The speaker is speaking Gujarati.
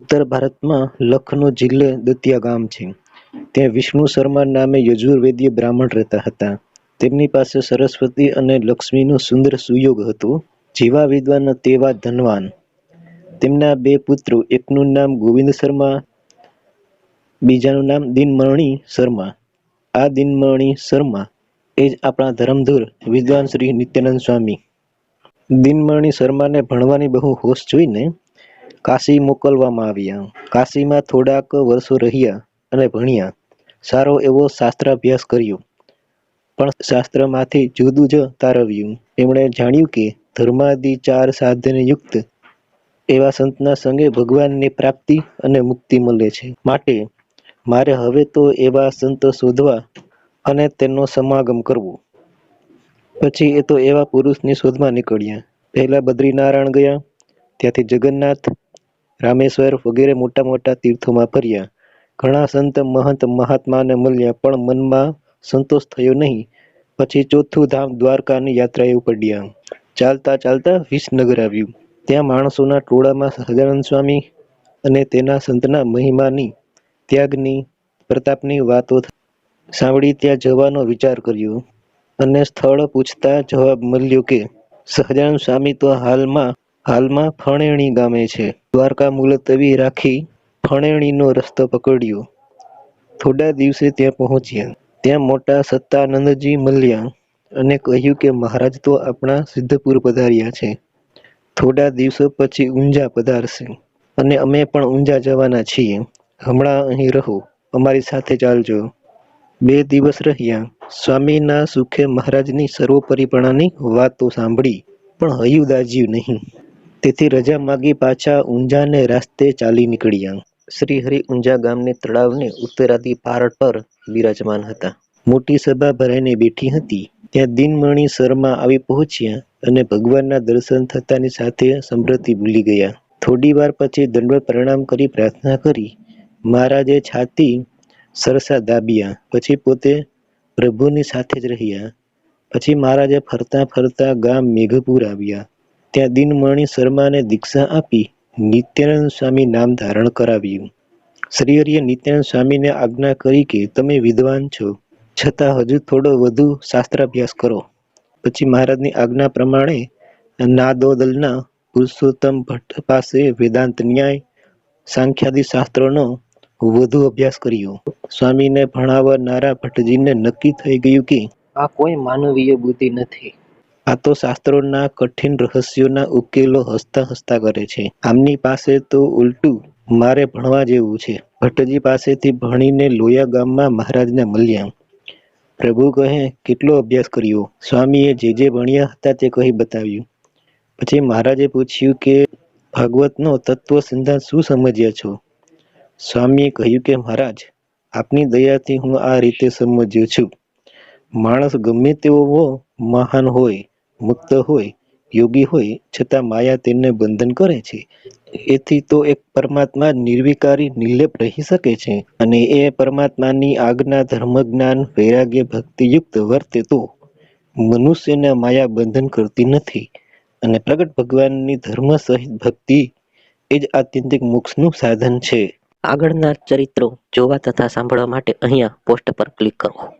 ઉત્તર ભારતમાં લખનો જિલ્લે દતિયા ગામ છે. ત્યાં વિષ્ણુ શર્મા નામે યજુર્વેદીય બ્રાહ્મણ રહેતા હતા. તેમની પાસે સરસ્વતી અને લક્ષ્મીનો સુંદર સુયોગ હતો, જેવા વિદ્વાન તેવા ધનવાન. તેમના બે પુત્રો, એકનું નામ ગોવિંદ શર્મા, બીજાનું નામ દિનમણી શર્મા. આ દિનમણી શર્મા એ જ આપણા ધરમધુર વિદ્વાન શ્રી નિત્યાનંદ સ્વામી. દિનમણી શર્માને ભણવાની બહુ હોશ જોઈને કાશી મોકલવામાં આવ્યા. કાશીમાં થોડાક વર્ષો રહ્યા અને ભણ્યા. સારો એવો શાસ્ત્રાભ્યાસ કર્યો. પણ શાસ્ત્રમાંથી જુદું જ તારવ્યું. એમણે જાણ્યું કે ધર્માદિ ચાર સાધને યુક્ત એવા સંતના સંગે ભગવાનની પ્રાપ્તિ અને મુક્તિ મળે છે. માટે મારે હવે તો એવા સંત શોધવા અને તેનો સમાગમ કરવો. પછી એ તો એવા પુરુષની શોધમાં નીકળ્યા. પહેલા બદ્રીનારાયણ ગયા. ત્યાંથી જગન્નાથ રામેશ્વર વગેરે મોટા મોટા તીર્થોમાં ફર્યા. ઘણા સંત મહંત મહાત્માને મળ્યા, પણ મનમાં સંતોષ થયો નહીં. પછી ચોથું ધામ દ્વારકાની યાત્રાએ ઉપડ્યા. ચાલતા ચાલતા વિસનગર આવ્યું. ત્યાં માણસોના ટોળામાં સહજાનંદ સ્વામી અને તેના સંતના મહિમાની ત્યાગની, પ્રતાપની વાતો સાંભળી ત્યાં જવાનો વિચાર કર્યો અને સ્થળ પૂછતા જવાબ મળ્યો કે, સહજાનંદ સ્વામી, તો હાલમાં હાલમાં ફણેણી ગામે છે. દ્વારકા મુલતવી રાખી ફણેણીનો રસ્તો પકડ્યો. થોડા દિવસે ત્યાં પહોંચ્યા. ત્યાં મોટા સત્તાનંદજી મળ્યા અને કહ્યું કે મહારાજ તો આપણા સિદ્ધપુર પધાર્યા છે. થોડા દિવસો પછી ઊંઝા પધારશે. અને અમે પણ ઊંઝા જવાના છીએ. હમણાં અહીં રહો. અમારી સાથે ચાલજો. બે દિવસ રહ્યા. સ્વામીના સુખે મહારાજની સર્વોપરીપણાની વાતો સાંભળી પણ હયું દાજ્યું નહીં. તેથી રજા માગી પાછા ઊંઝાને રાસ્તે ચાલી નીકળ્યા. શ્રી હરિ ઊંઝા ગામની તળાવને ઉત્તરાદી પાર પર બિરાજમાન હતા. મોટી સભા ભરાઈને બેઠી હતી. ત્યાં દિનમણી શર્મા આવી પહોંચ્યા અને ભગવાનના દર્શન થતાની સાથે સમૃદ્ધિ ભૂલી ગયા. થોડી વાર પછી દંડવત પ્રણામ કરી પ્રાર્થના કરી, મહારાજે છાતી સરસા દાબ્યા, પછી પોતે પ્રભુની સાથે જ રહ્યા. પછી મહારાજે ફરતા ફરતા ગામ મેઘપુર આવ્યા. ત્યાં દિનમણી શર્માને દીક્ષા આપી નિત્યાનંદ સ્વામી નામ ધારણ કરાવ્યું. શ્રીહરિએ નિત્યાનંદ સ્વામીને આજ્ઞા કરી કે તમે વિદ્વાન છો, છતાં હજુ થોડો વધુ શાસ્ત્રાભ્યાસ કરો. પછી મહારાજની આજ્ઞા પ્રમાણે નાદોદલના પુરુષોત્તમ ભટ્ટ પાસે વેદાંત ન્યાય, સાંખ્યાદિ શાસ્ત્રોનો વધુ અભ્યાસ કર્યો. સ્વામીને ભણાવનારા ભટ્ટજીને નક્કી થઈ ગયું કે આ કોઈ માનવીય બુદ્ધિ નથી. આ તો શાસ્ત્રોના કઠિન રહસ્યોના ઉકેલો હસતા હસતા કરે છે. આમની પાસે તો ઉલટું મારે ભણવા જેવું છે. ભટ્ટજી પાસેથી ભણીને લોયા ગામમાં મહારાજને મળ્યા પ્રભુ કહે, કેટલો અભ્યાસ કર્યો? સ્વામીએ જે જે ભણ્યા હતા તે કહી બતાવ્યું. પછી મહારાજે પૂછ્યું કે, ભાગવતનો તત્વ સિદ્ધાંત શું સમજ્યા છો? સ્વામીએ કહ્યું કે, મહારાજ, આપની દયાથી હું આ રીતે સમજ્યો છું. માણસ ગમે તેવો મહાન હોય મુક્ત હોય, યોગી હોય, છતાં માયા તેમને બંધન કરે છે. એથી તો એક પરમાત્મા નિર્વિકારી, નિર્લેપ રહી શકે છે અને એ પરમાત્માની આજ્ઞા ધર્મજ્ઞાન વૈરાગ્ય, ભક્તિયુક્ત વર્તે તો મનુષ્યને માયા બંધન કરતી નથી અને પ્રગટ ભગવાનની ધર્મ સહિત ભક્તિ એ જ આત્યંતિક મોક્ષનું સાધન છે. આગળના ચરિત્રો જોવા તથા સાંભળવા માટે અહીંયા પોસ્ટ પર ક્લિક કરો.